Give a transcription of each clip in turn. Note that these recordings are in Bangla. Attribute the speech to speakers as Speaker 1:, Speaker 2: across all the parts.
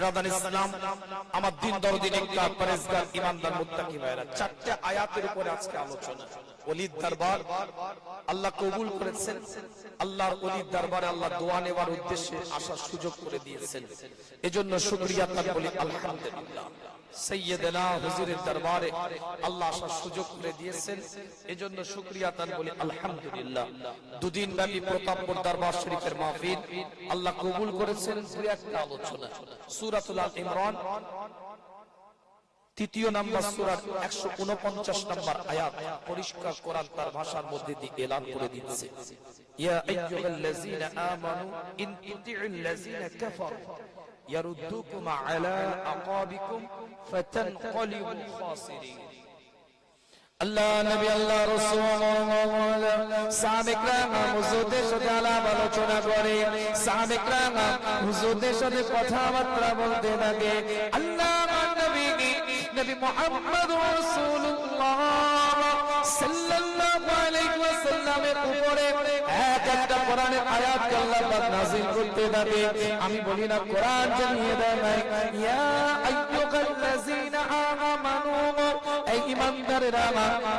Speaker 1: ব্রাদার ইসলাম, আমার দিন দরদিন একটা পরেজগার ইমানদার মুত্তাকি ভাইরা চারটে আয়াতের উপরে আজকে আলোচনা। ওলিদ দরবার আল্লাহ কবুল করেছেন। আল্লাহর ওলিদ দরবারে আল্লাহ দোয়া নেওয়ার উদ্দেশ্যে আসার সুযোগ করে দিয়েছেন। এজন্য শুকরিয়া তার বলি আলহামদুলিল্লাহ। সৈয়দনা হুজুরের দরবারে আল্লাহ আসার সুযোগ করে দিয়েছেন। এজন্য শুকরিয়া তার বলি আলহামদুলিল্লাহ। দুদিন ব্যাপী প্রতাপপুর দরবার শরীফের মাহফিল আল্লাহ কবুল করেছেন। দুই একটা আলোচনা। সূরাতুল ইমরান তৃতীয় নাম্বার সূরার 149 নাম্বার আয়াত পরিষ্কার কোরআন তার ভাষার মধ্যে দিয়ে এলান করে দিচ্ছে। আলোচনা করে সাথে কথাবার্তা বলতে থাকে। আল্লাহ নবী মুহাম্মদ রাসূলুল্লাহ সাল্লাল্লাহু আলাইহি ওয়াসাল্লামের উপরে এক একটা কোরআনের আয়াত আল্লাহ পাক নাযিল করতে থাকে আমি বলি না কোরআন জানিয়ে দেয় নাই ইয়া আইয়ুহাল্লাযীনা আমানু এই ইমানদারেরা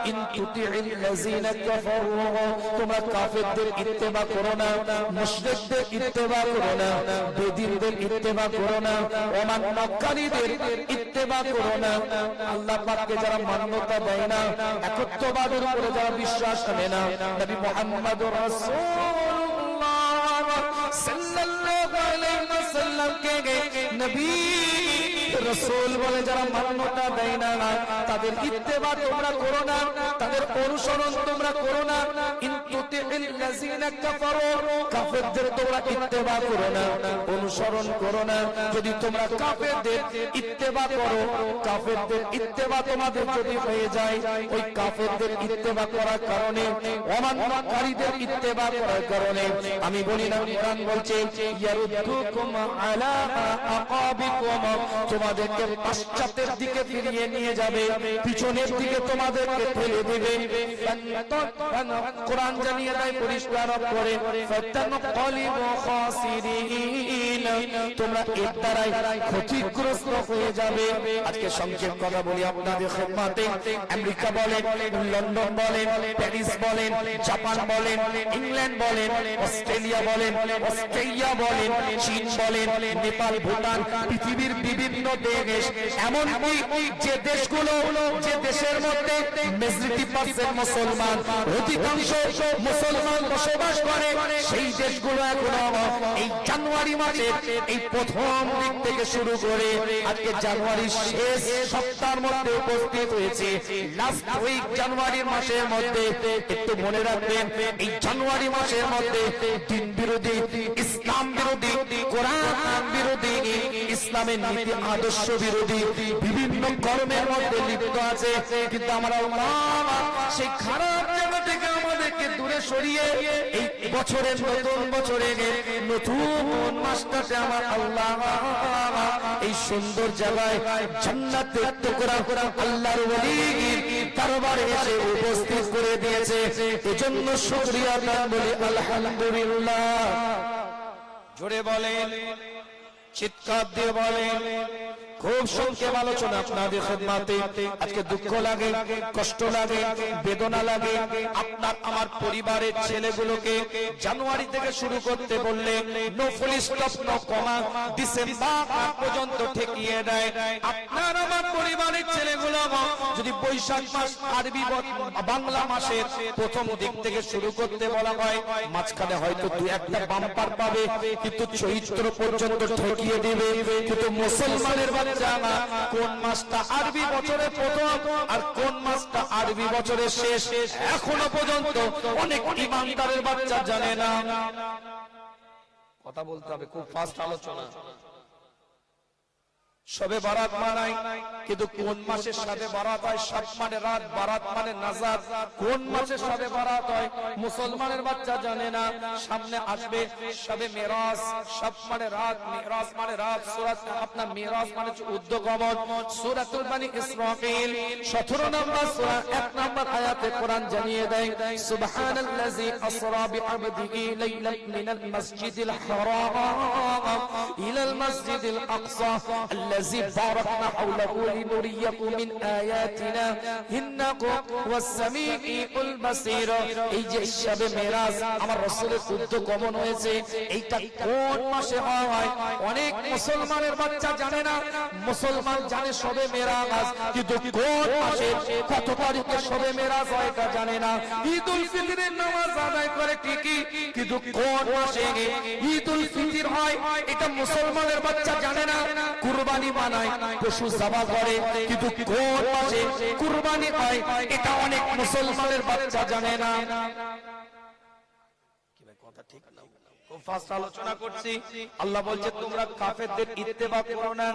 Speaker 1: ইন তুতিউল্লাযীনা কাফারু তোমরা কাফেরদের ইত্তেবা করো না মুশরিকদের ইত্তেবা করো না বেদিনদের ইত্তেবা করো না ওমান মক্কারীদের ইত্তেবা করো না। আল্লাহ পাককে যারা মান্যতা দেয় না, একত্ববাদের উপরে যারা বিশ্বাস করে না, নবী মুহাম্মদুর রাসূলুল্লাহ সাল্লাল্লাহু আলাইহি ওয়াসাল্লামকে নবী রসুল বলে যারা মান্যতা দেয় না তাদের ইত্তেবা তোমরা করো না, তাদের অনুসরণ তোমরা করো না। কাফেরদের আমি বলি না, কোরআন বলছে তোমাদেরকে পাশ্চাত্যের দিকে ফিরিয়ে নিয়ে যাবে, পিছনের দিকে তোমাদেরকে ফেলে দেবে। কোরআন জানিয়ে দেয়, পরিষ্কার করে তোমরা এর দ্বারাই ক্ষতিগ্রস্ত হয়ে যাবে। আজকে সংক্ষেপ কথা বলি আপনাদের খেদমতে। আমেরিকা বলেন, লন্ডন বলেন, প্যারিস বলেন, জাপান বলেন, ইংল্যান্ড বলেন, অস্ট্রেলিয়া বলেন অস্ট্রেলিয়া বলেন, চীন বলেন, নেপাল, ভুটান পৃথিবীর বিভিন্ন দেশ এমন যে দেশগুলো, যে দেশের মধ্যে মেজরিটি পার্সেন্ট মুসলমান, অধিকাংশ মুসলমান বসবাস করে, সেই দেশগুলো এখন এই জানুয়ারি মাসের এই প্রথম দিক থেকে শুরু করে আজকে জানুয়ারির শেষ সপ্তাহের মধ্যে উপস্থিত হয়েছে। লাস্ট উইক জানুয়ারি মাসের মধ্যে একটু মনে রাখবেন, এই জানুয়ারি মাসের মধ্যে দিন বিরোধী, ইসলাম বিরোধী, কোরআন বিরোধী ইসলামের নীতি, আদর্শ বিরোধী বিভিন্ন কর্মের মধ্যে লিপ্ত আছে। কিন্তু আমরা সেই খারাপ জায়গা থেকে আমাদেরকে দূরে সরিয়ে এই বছরের নতুন বছরে নতুন মাসটাতে আমার আল্লাহ এই সুন্দর জায়গায় জান্নাতে টুকরা করা আল্লাহর ওলির দরবারে এসে উপস্থিত করে দিয়েছে। এজন্য শুকরিয়া তার বলি, আলহামদুলিল্লাহ। জোরে বলেন। চিৎকার দিয়ে বলেন খুব সংক্ষেপ আলোচনা আপনাদের খেদমাতে। আজকে দুঃখ লাগে, কষ্ট লাগে, বেদনা লাগে। আপনার আমার পরিবারের ছেলেগুলোকে জানুয়ারি থেকে শুরু করতে বললে কমা ডিসেম্বর পর্যন্ত ঠেকিয়ে দেয়। আপনার আমার পরিবারের ছেলেগুলো যদি বৈশাখ মাস, আরবি বাংলা মাসের প্রথম দিক থেকে শুরু করতে বলা হয়, মাঝখানে হয়তো দু একটা বাম্পার পাবে, কিন্তু চৈত্র পর্যন্ত ঠেকিয়ে দেবে। কিন্তু মুসলমানের বাচ্চা কোন মাসটা আরবি বছরে প্রথম আর কোন মাসটা আরবি বছরের শেষ, এখনও পর্যন্ত অনেক ইমানদারের বাচ্চা জানে না। কথা বলতে হবে, খুব ফাস্ট আলোচনা। সবে বারাত মানাই কিন্তু কোন মাসে সবে বারাত হয়? সব মানে রাত, বারাত মানে নাজাত। কোন মাসে সবে বারাত হয়? মুসলমানের বাচ্চা জানে না। সামনে আসবে সবে মেরাজ। সব মানে রাত, মেরাজ মানে রাত। সূরা আপনার মেরাজ মানে হচ্ছে উদ্যগমন সূরাতুল বানি ইসরাফিল 17 নম্বর সূরা 1 নম্বর আয়াতে কোরআন জানিয়ে দেয়, সুবহানাল্লাযী আসরা বিআবদিহি লাইলান মিনাল মাসজিদিল হারাম ইলাল মাসজিদিল আকসা الذي باركنا حوله لنريه من آياتنا إنه هو السميع البصير এই যে শবে মেরাজ আমার রাসূলের উদ্য গমন হয়েছে এইটা কোন মাসে হয় অনেক মুসলমানের বাচ্চা জানে না মুসলমান জানে শবে মেরাজ কিন্তু কোন মাসে কত তারিখে শবে মেরাজ হয় এটা জানে না ঈদুল ফিতরের নামাজ আদায় করে ঠিকই কিন্তু কোন মাসে ঈদুল ফিতর হয় এটা মুসলমানের বাচ্চা জানে না কুরবানি বানায় পশু জবা করে, কিন্তু কোন মাসে কুরবানি হয়, এটা অনেক মুসলমানের বাচ্চা জানে না। আলোচনা করছি। আল্লাহ বলছে, তোমরা কাফেরদের ইত্তেবা করো না।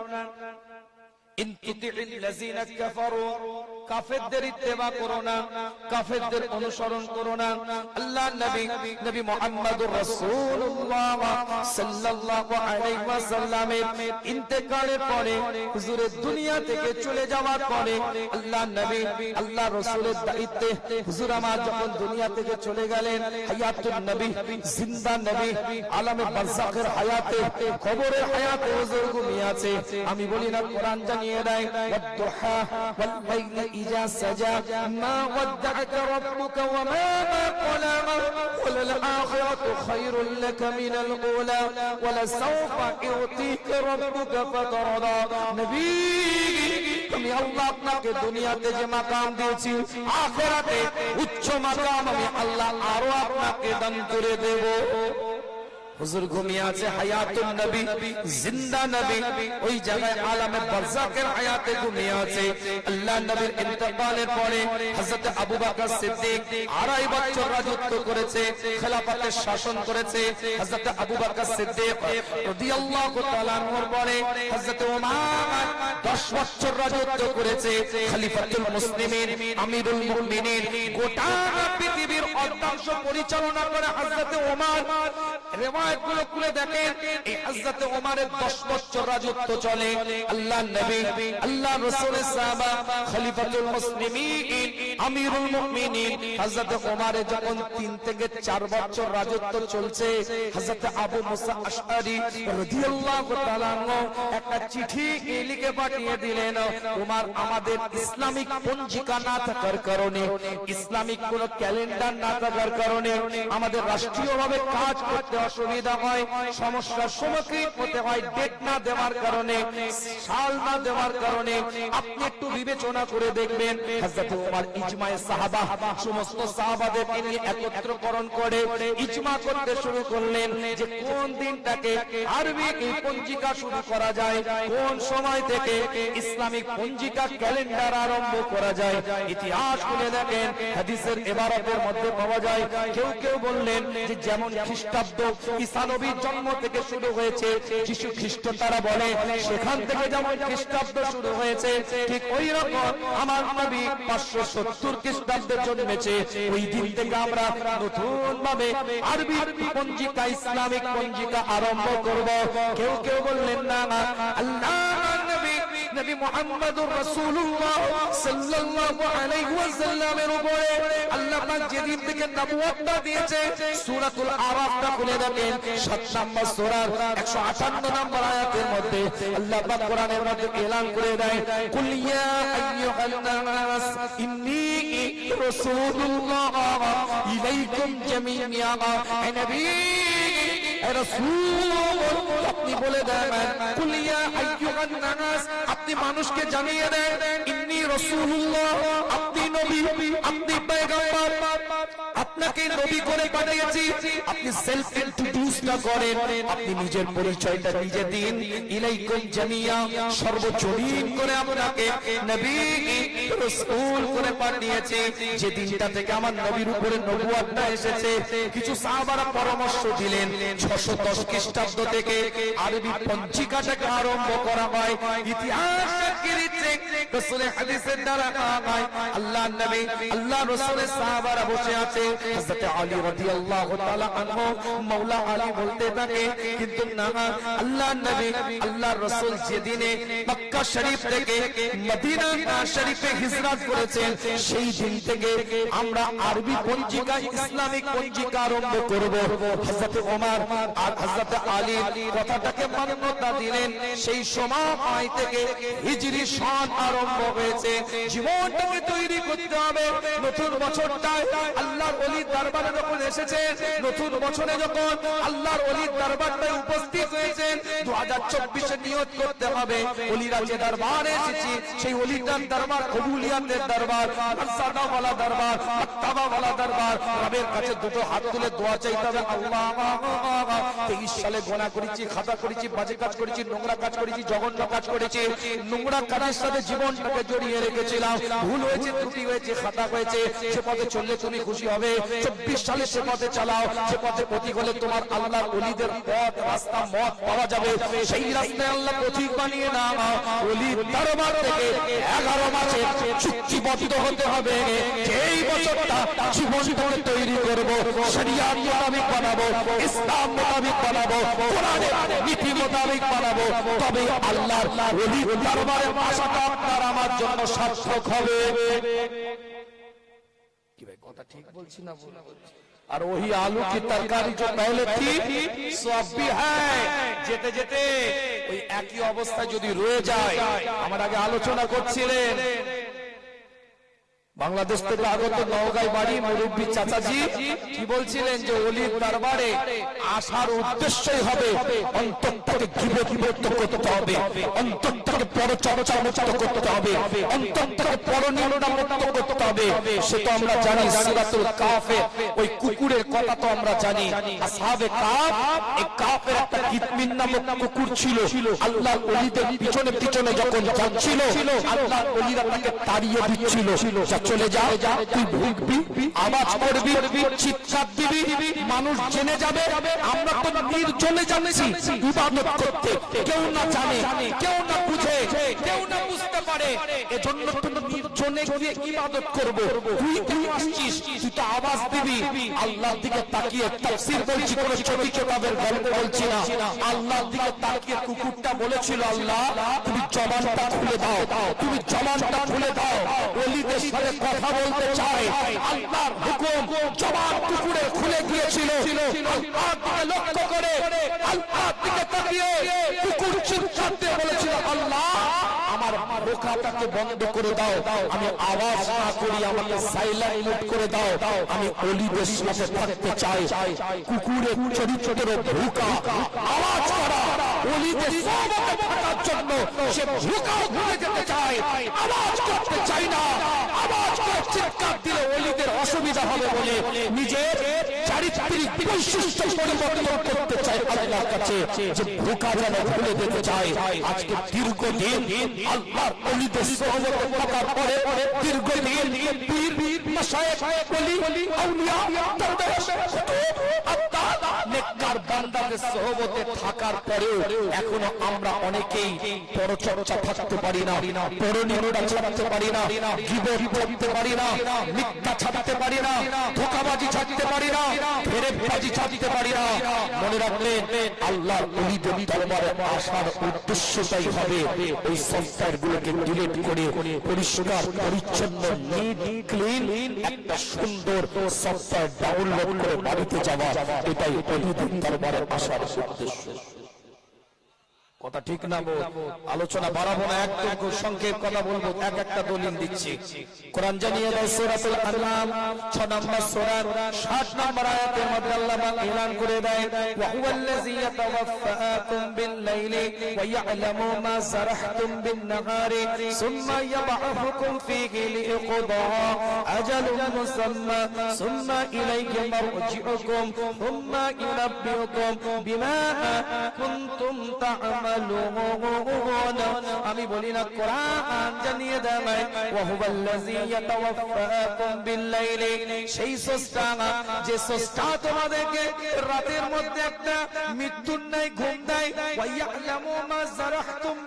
Speaker 1: দুনিয়া থেকে চলে যাওয়ার পরে আল্লাহ নবী, আল্লাহ রাসূলের দায়িত্বে হুজুর আমার যখন দুনিয়া থেকে চলে গেলেন, হায়াতুন নবী, জিন্দা নবী, আলামে বারজাখের হায়াতে, কবরের হায়াতে হুজুর ঘুমিয়ে আছে। আমি বলি, না, কোরআন জানিয়ে দেয় ওয়াদ্দুহা ওয়াল লাইলি ইজা সাজা মা ওয়াদ্দাআকা রাব্বুকা ওয়া মা ক্বালা ওয়ালাল আখিরাতু খায়রুল লাকা মিনাল উলা ওয়ালা সাওফা ইউতিকা রাব্বুকা ফাতারদা নবী আমি আল্লাহ আপনাকে দুনিয়াতে যে মাকাম দিয়েছি, আখেরাতে উচ্চ মাকাম আমি আল্লাহ আরও আপনাকে দান করে দেব। হুজুর ঘুমিয়ে আছে হায়াতুন নবী, জিন্দা নবী, ওই জায়গায় আলামে বারজাকের হায়াতে ঘুমিয়ে আছে। আল্লাহ নবীর ইন্তেকালের পরে হযরত আবু বকর সিদ্দিক আড়াই বছর রাজত্ব করেছে, খেলাফতের শাসন করেছে। হযরত আবু বকর সিদ্দিক রাদিয়াল্লাহু তাআলা আনহুর পরে হযরত ওমর 10 বছর রাজত্ব করেছে। খলিফাতুল মুসলিমিন, আমিরুল মুমিনিন, গোটা পৃথিবীর অর্ধাংশ পরিচালনা করে হযরত ওমর রেওয়ায়াত খুলে দেখেন। এই হযরত ওমরের 10 বছর রাজত্ব চলে। নবী রাসূলের সাহাবা, খলিফাতুল মুসলিমিন, আমিরুল মুমিনিন, হযরত যখন 3 থেকে 4 বছর রাজত্ব চলছে, হযরত আবু মুসা আশআরি রাদিয়াল্লাহু তাআলা একটা চিঠি লিখে পাঠিয়ে দিলেন, ওমর, আমাদের ইসলামিক পঞ্জিকা না থাকার কারণে, ইসলামিক কোন ক্যালেন্ডার না থাকার কারণে, আমাদের রাষ্ট্রীয়ভাবে কাজ করতে অসুবিধা হয় সমস্যার সম্মুখীন হতে হয় ডেট না দেওয়ার কারণে, সাল না দেওয়ার কারণে। আপনি একটু বিবেচনা করে দেখবেন, হযরত ওমর ইজমায়ে সাহাবা, সমস্ত সাহাবাদেরকে নিয়ে একত্রকরণ করে, ইজমা করতে শুরু করলেন যে কোন দিনটাকে আরবি এই পঞ্জিকা শুরু করা যায়, কোন সময় থেকে ইসলামিক পঞ্জিকা ক্যালেন্ডার আরম্ভ করা যায়। ইতিহাস খুলে দেখেন, হাদিসের এবারতের মধ্যে পাওয়া যায়, কেউ কেউ বললেন যে যেমন খ্রিস্টাব্দ ঈসা নবীর জন্ম থেকে শুরু হয়েছে, যিশু খ্রিস্ট তারা বলে, সেখান থেকে যেমন খ্রিস্টাব্দ শুরু হয়েছে, ঠিক ওই রকম আমার নবী পাঁচশো সত্তর খ্রিস্টাব্দে জন্মেছে। ওই দিন থেকে আমরা নতুন ভাবে আরবি পঞ্জিকা, ইসলামিক পঞ্জিকা আরম্ভ করব। কেউ কেউ বললেন না, আল্লাহ নবী মুহাম্মদুর রাসূলুল্লাহ সাল্লাল্লাহু আলাইহি ওয়াসাল্লামের উপরে আল্লাহ পাক যেদিন থেকে নবুয়তটা দিয়েছে, সূরাতুল আরাফটা খুলে দেখেন। 7 নম্বর সূরার 158 নম্বর আয়াতের মধ্যে আল্লাহ পাক কোরআনের মধ্যে এলান করে দেয়, কুল ইয়া আইয়ুহান নাস ইন্নী রাসূলুল্লাহ ইলাইকুম জামিআ হে নবী আপনি বলে দেন কুল আইয়ুহান নাস, আপনি মানুষকে জানিয়ে দেন, ইন্নী রাসূলুল্লাহ, আপনি নবী, আপনি আপনাকে নবী করে পাঠিয়েছি। আপনি সেলফ ইন্ট্রোডিউস না করেন। আপনি নিজের পরিচয়টা নিজে দিন। ইলাইকুম জামিয়া। সর্বজনীন করে আপনাকে নবী রাসূল করে পাঠিয়েছি। যে দিনটা থেকে আমার নবীর উপরে নবুয়তটা এসেছে। কিছু সাহাবারা পরামর্শ দিলেন। 610 খ্রিস্টাব্দ থেকে আরবি পঞ্জিকাটাকে আরম্ভ করা হয়। ইতিহাস সাক্ষী রাসূলের হাদিসের দ্বারা হয়। আল্লাহ নবী আল্লাহ রাসূলের সাহাবারা বসে আছে হযরত আলী আল্লাহ আল্লাহ জীবনটাকে তৈরি করতে হবে। নতুন বছরটায় আল্লাহর অলির দরবারে যখন এসেছে, নতুন বছরে যখন আল্লাহর অলির দরবারটায় উপস্থিত হয়েছে দু হাজার চব্বিশে নিয়ত করতে হবে। অলিরা যে দরবারে এসেছি, সেই অলিটার দরবার, কবুলিয়াতের দরবার সাদাওয়ালা দরবার মাত্তাবাওয়ালা দরবার, রবের কাছে দুটো হাত তুলে দোয়া চাইতে হবে, আল্লাহ, তেইশ সালে গোনা করেছি, খাতা করেছি, বাজে কাজ করেছি, নোংরা কাজ করেছি, জঘন্য কাজ করেছি। নোংরা কাজের সাথে জীবনটাকে জড়িয়ে রেখেছিলাম। ভুল হয়েছে, ত্রুটি হয়েছে, খাতা হয়েছে, সে পথে চললে তুমি খুশি হবে। চব্বিশ সালে সে পথে চালাও, সে পথে প্রতীক হলে তোমার আল্লাহ অলিদের পথ, রাস্তা, মত পাওয়া যাবে। সেই রাস্তায় আল্লাহ প্রতীক বানিয়ে না অলি দরবার থেকে এগারো মাসে চুক্তিবদ্ধ হতে হবে। যেই বছরটা জীবনটাকে তৈরি করব, শরিয়াত মোতাবেক বানাবো, ইসলাম মোতাবেক বানাবো, কোরআনের নীতি মোতাবেক বানাবো, তবে আল্লাহর অলি দরবারে আসাটা আপনার আমার জন্য সার্থক হবে। কথা ঠিক বলছি না বলছি। আর ওই আলু কি তরকারি যে পেলে সব হ্যায় যেতে যেতে ওই একই অবস্থা যদি রয়ে যায় আমার আগে আলোচনা করছিলেন। বাংলাদেশ থেকে আগত নওগাঁয় বাড়ি মুরব্বী চাচাজি কি বলছিলেন যে অলির দরবারে আসার উদ্দেশ্যই হবে অন্তরটাকে ঘিরে বিভক্ত করতে হবে অন্তরটাকে পর চর্চা মুক্ত করতে হবে অন্তরটাকে পর নির্ণয় মুক্ত করতে হবে সে তো আমরা জানি সূরাতুল কাফে ওই কুকুরের কথা তো আমরা জানি। আসহাবে কাফ এই কাফের একটা কিতমিন নামক কুকুর ছিল। আল্লাহ অলিদের পিছনে পিছনে যখন যাচ্ছিল আল্লাহ অলিরা তাকে তাড়িয়ে দিচ্ছিল চলে যা তুই ভুগবি, আওয়াজ করবি, চিৎকার দিবি, মানুষ জেনে যাবে, আমরা তো নির্জনে জানেছি, ইবাদত করতে, কেউ না জানে, কেউ না বুঝে, কেউ না পারে। এজন্য তুমি নির্জনে গিয়ে ইবাদত করব। তুই তুই আসছিস তুই তো আওয়াজ দিবি। আল্লাহর দিকে তাকিয়ে তাফসীর বলছি কোন ছবি কিতাবের গল্প বলছি না। আল্লাহর দিকে তাকিয়ে কুকুরটা বলেছিল আল্লাহ তুমি জবানটা খুলে দাও। তুমি জবানটা খুলে দাও। ওলিদের সাথে কথা বলতে চাই আল্লাহর হুকুম জবান কুকুরে খুলে গিয়েছিল আল্লাহর দিকে লক্ষ্য করে আল্লাহর দিকে তাকিয়ে কুকুর চিৎকার দিয়ে বলেছিল আল্লাহ বোকাটাকে বন্ধ করে দাও। আমি আওয়াজ না করি, আমাকে সাইলেন্ট মুট করে দাও। আমি অলিদের সাথে থাকতে চাই। কুকুরের চরিত্রের ভুকা। আওয়াজ করা। অলিদের সাথে থাকার জন্য সে ভুকা ঘুরে যেতে চায়। আওয়াজ করতে চাই না। আওয়াজ করে চিৎকার দিলে অলিদের অসুবিধা হবে বলে নিজের চারিত্রিক বৈশিষ্ট্য পরিবর্তন করতে চাই আল্লাহর কাছে, যে যেন যেতে চায়। আজকে দীর্ঘদিন অলিদের সহবতে থাকার পরে দীর্ঘদিন পীর আউলিয়া নেককার বান্দাদের সহবতে থাকার পরেও এখনও আমরা অনেকেই পরচর্চা থাকতে পারি না, পরনিন্দা ছাড়তে পারি না, গিবত করতে পারি না মিথ্যা ছাড়তে পারি না, ধোকাবাজি ছাড়তে পারি না ফেরেবাজি ছাড়তে পারি না। মনে রাখবেন, আল্লাহর অলিদের দরবারে আসার উদ্দেশ্যটাই হবে ওই সফটওয়্যার গুলোকে ডিলিট করে, পরিষ্কার, পরিচ্ছন্ন নিট ক্লিন একটা সুন্দর সফটওয়্যার ডাউনলোড করে বাড়িতে যাওয়া, এটাই অলিদের দরবারে আসার উদ্দেশ্য। কথা ঠিক না বল আলোচনা বাড়াবো না, একদম খুব সংক্ষেপ কথা বলব, এক একটা দলিল দিচ্ছি। কোরআন জানিয়ে দেয় সূরাতুল আনআম 6 নম্বর সূরা 60 নম্বর আয়াতের মধ্যে আল্লাহ পাক এলান করে দেয়, ওয়া হুয়াল্লাযী ইয়াতাওয়াফাকুম বিল-লাইলি ওয়া ইয়া'লামু মা সারাহতুম বিন-নাহারি, সুম্মা ইয়াব'আথুকুম ফীহি লিইকদা আজালুন মুসাম্মা, সুম্মা ইলাইহি মারজি'ুকুম সুম্মা ইউনাব্বিউকুম বিমা কুনতুম তা'মালুন। আমি বলি না, কোরআন জানিয়ে দেয় ইয়াতাওয়াফাকুম সেই যে তোমাদেরকে রাতের মধ্যে একটা মৃত্যুর নাই ঘুম দেয়। মা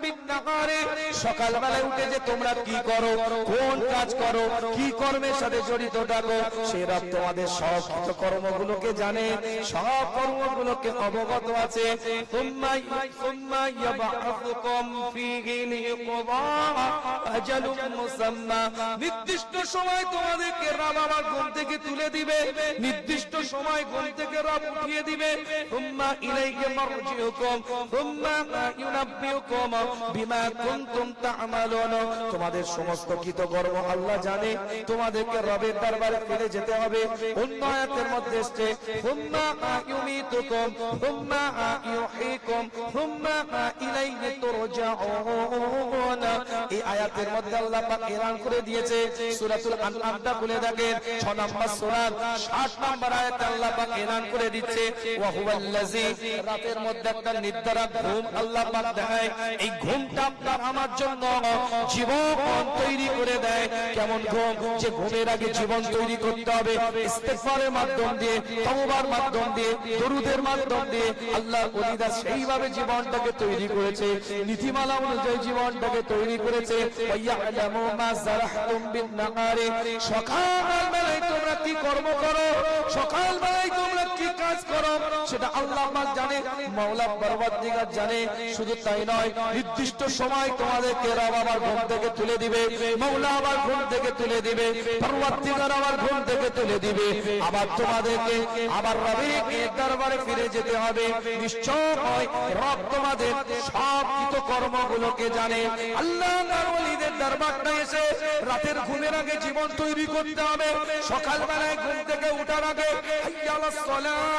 Speaker 1: বিন-নাহারি। সকালবেলায় উঠে যে তোমরা কি করো, কোন কাজ করো, কি কর্মের সাথে জড়িত থাকো, সে রব তোমাদের সব কর্মগুলোকে জানে, সব কর্মগুলোকে অবগত আছে। সুম্মা সুম্মা নির্দিষ্ট সময় তোমাদেরকে রব আমার ঘুম থেকে তুলে দিবে। নির্দিষ্ট সময় ঘুম থেকে রব উঠিয়ে দিবে। সুম্মা ইলাইহি মারজিউকুম সুম্মা ইউনাব্বিউকুম, বিমা কুনতুম তা'মালুন। তোমাদের সমস্ত কৃতকর্ম আল্লাহ জানে। তোমাদেরকে রবের দরবারে ফিরে যেতে হবে। অন্য আয়াতের মধ্যে এসেছে সুম্মা ইউমিতুকুম সুম্মা ইউহীকুম সুম্মা ইলাইহি তুরজাউন। এই আয়াতের মধ্যে আল্লাহ পাক এলান করে দিয়েছে সূরাতুল আনআমটা খুলে দেখেন 6 নম্বর সূরা 60 নম্বর আয়াতে আল্লাহ পাক এলান করে দিচ্ছে, ওয়া হুয়াল্লাযী, রাতের মধ্যে একটা নির্ধারণ ঘুম আল্লাহ পাক দেয় এই ঘুমটা আপনার আমার জন্য জীবন তৈরি করে দেয়, কেমন ঘুম? যে ঘুমের আগে জীবন তৈরি করতে হবে মাধ্যম দিয়ে মাধ্যম দিয়ে মাধ্যম দিয়ে আল্লাহ সেইভাবে জীবনটাকে তৈরি করেছে। নীতিমালা অনুযায়ী জীবনটাকে তৈরি করেছে। ওয়াইয়ালামু মা জারাহতুম বিন-নাহারি সকাল বেলায় তোমরা কি কর্ম করো? সকাল বেলায় তোমরা কি কাজ করো সেটা আল্লাহ পাক জানে, মাওলা পরবর্তীকার জানে, শুধু তাই নয়, নির্দিষ্ট সময় তোমাদেরকে রব আবার ঘুম থেকে তুলে দিবে, মাওলা আবার ঘুম থেকে তুলে দিবে, পরবর্তীকার আবার ঘুম থেকে তুলে দিবে। আবার তোমাদেরকে, আবার রবের দরবারে ফিরে যেতে হবে। নিশ্চয় হয়, রব তোমাদের সব কর্মগুলোকে জানে। আল্লাহ ওলিদের দরবারটা এসে রাতের ঘুমের আগে জীবন তৈরি করতে হবে। সকালবেলায় ঘুম থেকে উঠার আগে ফালাহ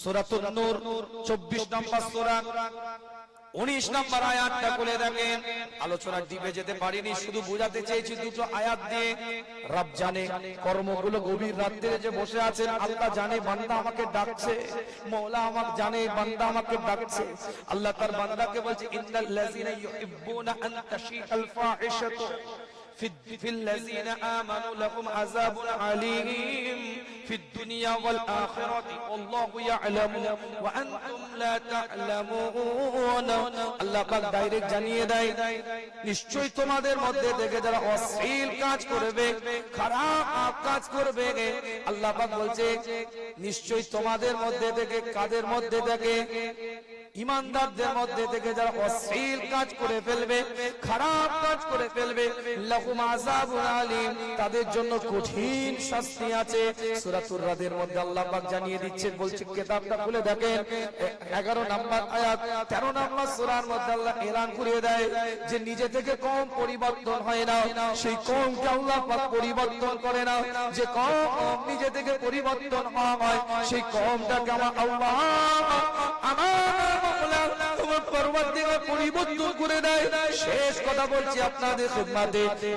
Speaker 1: সূরাতুন নূর 24 নম্বর সূরা। উনিশ নম্বর আয়াতটা খুলে দেখেন আলোচনার ডিপে যেতে পারিনি, শুধু বোঝাতে চেয়েছি দুটো আয়াত দিয়ে। রব জানে কর্মগুলো গভীর রাত্রে যে বসে আছেন, আল্লাহ জানে বান্দা আমাকে ডাকছে, মৌলা আমাকে জানে, বান্দা আমাকে ডাকছে। আল্লাহ তার বান্দাকে বলছে ইন্নাল্লাযিনা ইউহিব্বুনা আন তাশিআল ফাহিশাতু। في في الذين آمنوا لهم عذاب عليم في الدنيا والآخرة والله يعلم وأنتم لا تعلمون আল্লাহ পাক ডাইরেক্ট জানিয়ে দেয় নিশ্চয়ই তোমাদের মধ্যে থেকে যারা অশ্লীল কাজ করবে খারাপ কাজ করবে আল্লাহ পাক বলছে নিশ্চয়ই তোমাদের মধ্যে থেকে কাদের মধ্যে থেকে ইমানদারদের মধ্যে থেকে যারা অশ্লীল কাজ করে ফেলবে, খারাপ কাজ করে ফেলবে, লাহুম আযাবুন আলীম, তাদের জন্য কঠিন শাস্তি আছে। সূরাতুর রাদের মধ্যে আল্লাহ পাক জানিয়ে দিচ্ছেন বলছে, কিতাবটা খুলে দেখেন। 11 নাম্বার আয়াত 13 নাম্বার সূরার মধ্যে আল্লাহ এলান করে দেয় যে নিজে থেকে কম পরিবর্তন হয় না, সেই কমকে আল্লাহ পাক পরিবর্তন করে না। যে কম নিজে থেকে পরিবর্তন হয় সেই কমটাকে আমার আল্লাহ আমার মাওলা তোমার পরবর্তীকার পরিবর্তন করে দেয়। শেষ কথা বলছি আপনাদের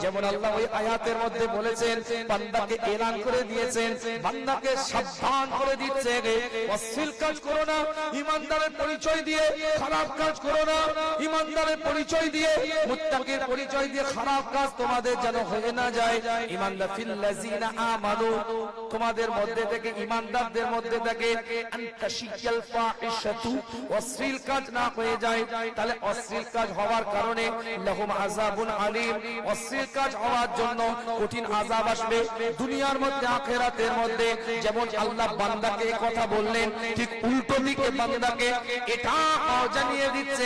Speaker 1: যেমন আল্লাহ ওই আয়াতের মধ্যে বলেছেন, বান্দাকে এলান করে দিয়েছেন, বান্দাকে সাবধান করে দিচ্ছে অশ্লীল কাজ করো না, ইমানদারের পরিচয় দিয়ে খারাপ কাজ করো না, ইমানদারের পরিচয় দিয়ে, মুত্তাকির পরিচয় দিয়ে খারাপ কাজ তোমাদের যেন হয়ে না যায়। ইমানদার ফিল লাযিনা আমানু, তোমাদের মধ্যে থেকে, ইমানদারদের মধ্যে থেকে ফাহিশাতু, অশ্লীল কাজ না হয়ে যায়, তাহলে অশ্লীল কাজ হওয়ার কারণে লহুম আযাবুন আলীম। অশ্লীল কাজ হওয়ার জন্য কঠিন আযাব আসবে। দুনিয়ার মধ্যে, আখেরাতের মধ্যে, যেমন আল্লাহ বান্দাকে কথা বললেন, ঠিক উল্টো দিকে বান্দাকে এটা জানিয়ে দিচ্ছে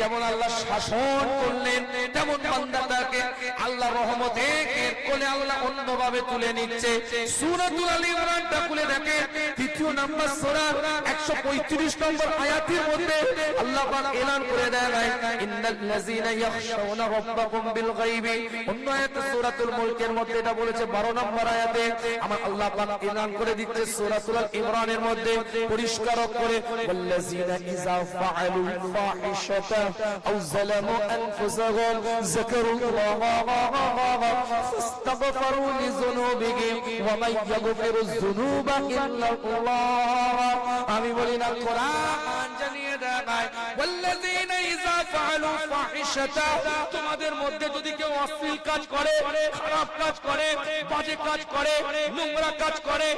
Speaker 1: যেমন আল্লাহ শাসন করলেন, তেমন বান্দাটাকে আল্লাহ রহমতে কোলে আল্লাহ অন্যভাবে তুলে নিচ্ছে। সূরাতুল আলী ইমরানটা খুলে দেখেন, তৃতীয় নাম্বার সূরা 135 নম্বর আয়াতের মধ্যে আল্লাহ এলান করে দেয় ইন্নাল লাযিনা ইয়াখশাউনা রাব্বাকুম বিল গায়বি অন্য আয়াতে সূরাতুল মুলকের মধ্যে এটা বলেছে 12 নম্বর আয়াতে, আমার আল্লাহ পাক এলান করে দিচ্ছে সূরাতুল ইমরানের মধ্যে, পরিষ্কার করে আমি বলি না, কোরআন জানিয়ে দেয় ওয়াল্লাযিনা ইযা ফাআলু ফাহিশাতা তোমাদের মধ্যে যদি কেউ অশ্লীল কাজ করে, খারাপ কাজ করে, বাজে কাজ করে, নোংরা কাজ করে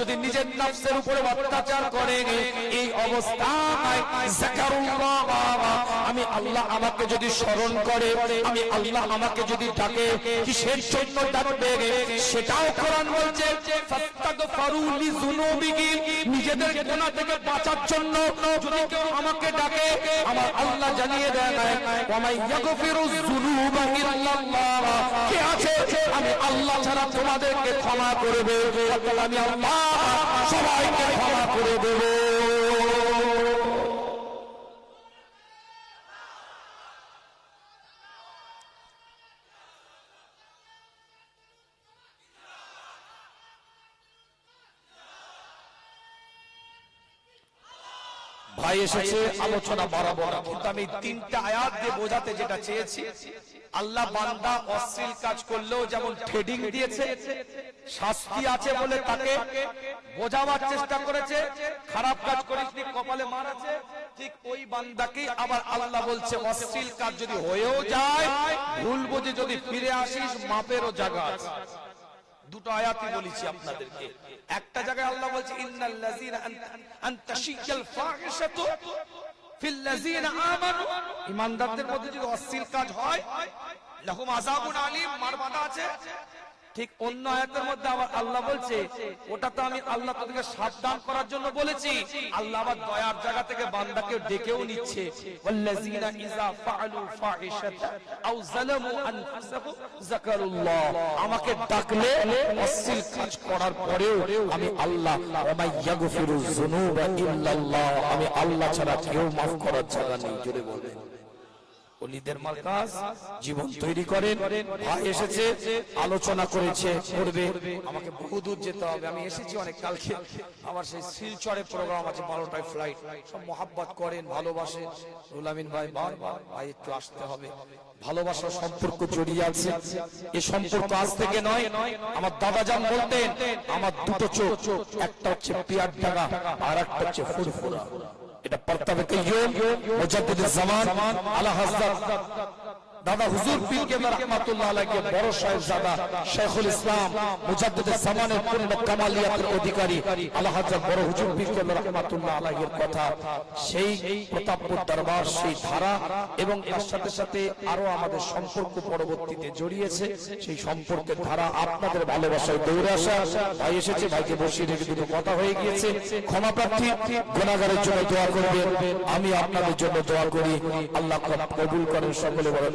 Speaker 1: যদি নিজের নফসের উপরে অত্যাচার করে, এই অবস্থায় আমি আল্লাহ আমাকে যদি স্মরণ করে, আমি আল্লাহ আমাকে যদি ডাকে, কিসের জন্য ডাকবে? সেটাও কোরআন বলছে নিজেদের গুনাহ থেকে বাঁচার জন্য যদি কেউ আমাকে ডাকে, আমার আল্লাহ জানিয়ে ইল্লাল্লাহ। কে আছে? আমি আল্লাহ ছাড়া তোমাদেরকে ক্ষমা করে দেব। আমি আল্লাহ সবাইকে ক্ষমা করে দেব। ভাই এসেছে, আলোচনা বাড়াবো না কিন্তু আমি তিনটা আয়াত দিয়ে বোঝাতে যেটা চেয়েছি, আল্লাহ বান্দা অশ্লীল কাজ করলেও যেমন ট্রেডিং দিয়েছে, শাস্তি আছে বলে তাকে বোঝাবার চেষ্টা করেছে, খারাপ কাজ করিসনি কপালে মারাছে ঠিক ওই বান্দাকে আবার আল্লাহ বলছে, অশ্লীল কাজ যদি হয়েও যায়, ভুল বুঝে যদি ফিরে আসিস, মাপেরও জায়গা আছে। দুটো আয়াতই বলেছি আপনাদেরকে। একটা জায়গায় আল্লাহ বলছে ইন্নাল লাযীনা আন তাশিয়াল ফাহিশাতু ফিল লাযীনা আমানু। ঈমানদারদের মধ্যে যদি অশ্লীল কাজ হয়, লাহুম আযাবুন আলীম মারবাদা আছে। ঠিক অন্য আয়াতের মধ্যে আবার আল্লাহ বলছে, ওটা তো আমি আল্লাহ তোদেরকে সাবধান করার জন্য বলেছি। আল্লাহ আবার দয়ার জায়গা থেকে বান্দাকে ডেকেও নিচ্ছে। ওয়াল্লাযিনা ইযা ফাআলু ফাহিশাতা আও যালামু আনফুসাহুম যাকারুল্লাহ। আমাকে ডাকলে অশ্লীল কাজ করার পরেও আমি আল্লাহ ওয়া মাই ইয়াগফিরু যুনুবা ইল্লাল্লাহ। আমি আল্লাহ ছাড়া কেউ maaf করার জায়গা নেই, জোরে বলবেন। অলিদের মার্কাজ জীবন তৈরি করেন ভাই এসেছে, আলোচনা করেছে, করবে। আমাকে বহু দূর যেতে হবে। আমি এসেছি অনেক কালকে। আমার সেই শিলচরে প্রোগ্রাম আছে, বারোটায় ফ্লাইট সব মোহাব্বত করেন, ভালোবাসেন। রুলামিন ভাই, বারবার, ভাই, একটু আসতে হবে। ভালোবাসার সম্পর্ক জড়িয়ে আছে। এ সম্পর্ক আজ থেকে নয়। আমার দাদা যান বলতেন, আমার দুটো চোখ, একটা হচ্ছে পিয়ার ডাগা আর একটা হচ্ছে ফুরফুরা। এটা পর্তাবে কাইয়ুম মুজাদ্দিদ জামান আলা হযরত দাদা হুজুর কেবলা রাহমাতুল্লাহ আলাইহি বড় সাহেবজাদা শেখুল ইসলাম মুজাদ্দিদ জামানের পূর্ণ কামালিয়াতের অধিকারী। আলা হযরত বড় হুজুর কেবলা রাহমাতুল্লাহ আলাইহির কথা, সেই প্রতাপপুর দরবার, সেই ধারা এবং এর সাথে সাথে আরও আমাদের সম্পর্ক পরবর্তীতে জড়িয়েছে। সেই সম্পর্কের ধারা আপনাদের ভালোবাসায় দৌড়ে আসা। ভাই এসেছে, ভাইকে বসিয়ে রেখে দুটো কথা হয়ে গিয়েছে। ক্ষমা প্রার্থী গুণাগারের জন্য দোয়া করবেন। আমি আপনাদের জন্য দোয়া করি। আল্লাহ কবুল করেন, সকলে বলেন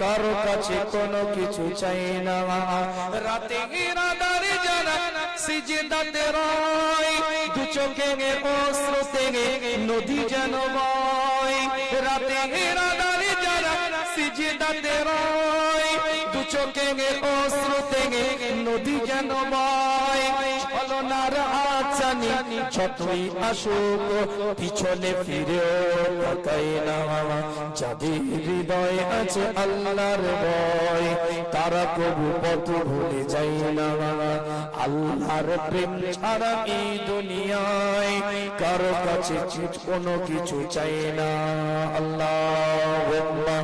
Speaker 1: কারও কাছে কোনো কিছু চাই না। রাতে রাদারে যারা সিজদাতে রয়, দু চোখে অশ্রুতে নদী যেন বয়। রাতে রাদারে যারা অশ্রুতে নদী বয়। ছটুই আসুক, পিছনে যাদের হৃদয় আছে আল্লাহর তারা ভুলে না। আল্লাহর প্রেম ছাড়া এই দুনিয়ায় কারও কাছে কোনো কিছু চাই না। আল্লাহ